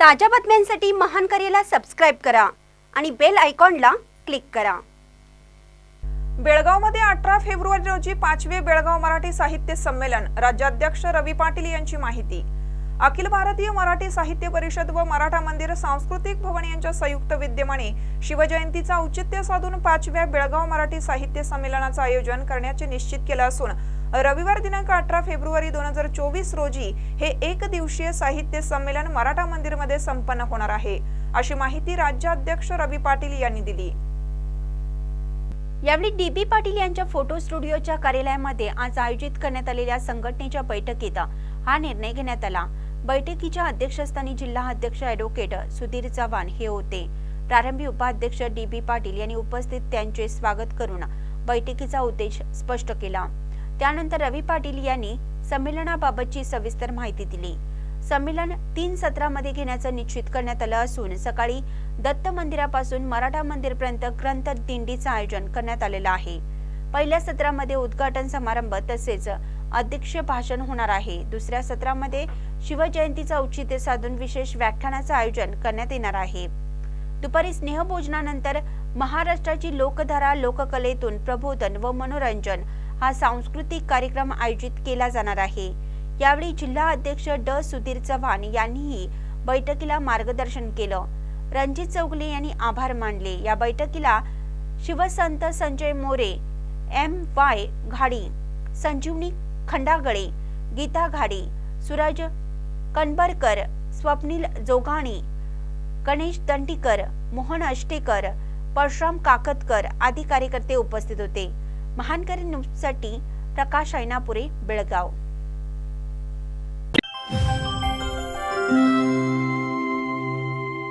ताज्या बातम्यांसाठी महान करेला सबस्क्राईब करा आणि बेल आयकॉनला क्लिक करा. बेळगावमध्ये अठरा फेब्रुवारी रोजी पाचवे बेळगाव मराठी साहित्य संमेलन. राज्याध्यक्ष रवी पाटील यांची माहिती. अखिल भारतीय मराठी साहित्य परिषद व मराठा मंदिर सांस्कृतिक भवन यांच्या संयुक्त विद्यमाने शिवजयंतीचा औचित्य साधून पाचव्या बेळगाव मराठी साहित्य संमेलनाचं आयोजन करण्याचे निश्चित केलं असून रविवार दिनांक अठरा फेब्रुवारी दोन हजार चोवीस रोजी हे एक दिवसीय साहित्य संमेलन मराठा मंदिरमध्ये संपन्न होणार आहे. अशी माहिती राज्याध्यक्ष रवी पाटील यांनी दिली. यावेळी डी बी पाटील यांच्या फोटो स्टुडिओच्या कार्यालयामध्ये आज आयोजित करण्यात आलेल्या संघटनेच्या बैठकीत हा निर्णय घेण्यात आला. बैठकीच्या अध्यक्षस्थानी जिल्हा अध्यक्ष ॲडव्होकेट सुधीर चव्हाण हे होते. प्रारंभी उपाध्यक्ष डी बी पाटील यांनी उपस्थित त्यांचे स्वागत करून बैठकीचा उद्देश स्पष्ट केला. त्यानंतर रवी पाटील यांनी संमेलनाबाबतची सविस्तर माहिती दिली. संमेलन तीन सत्रामध्ये घेण्याचं निश्चित करण्यात आलं असून सकाळी दत्त मंदिरापासून मराठा मंदिरपर्यंत ग्रंथ दिंडीचं आयोजन करण्यात आलेलं आहे. पहिल्या सत्रामध्ये उद्घाटन समारंभ तसेच अध्यक्ष भाषण होणार आहे. दुसऱ्या सत्रामध्ये शिवजयंतीचं औचित्य साधून विशेष व्याख्यानाचं आयोजन करण्यात येणार आहे. दुपारी स्नेहभोजनानंतर महाराष्ट्राची लोकधारा लोककलेतून प्रबोधन व मनोरंजन हा सांस्कृतिक कार्यक्रम आयोजित केला जाणार आहे. यावेळी जिल्हा अध्यक्ष ड. सुधीर चव्हाण यांनीही बैठकीला मार्गदर्शन केलं. रणजित चौगले यांनी आभार मानले. या बैठकीला शिवसंत संजय मोरे एम वाय घाडी संजीवनी खंडागळे गीता घाडी सूरज कनबरकर स्वप्नील जोगाणी गणेश दंडीकर मोहन अष्टेकर परशुराम काकतकर आदी कार्यकर्ते उपस्थित होते. महानकरी न्यूजसाठी प्रकाश ऐनापुरे बेळगाव.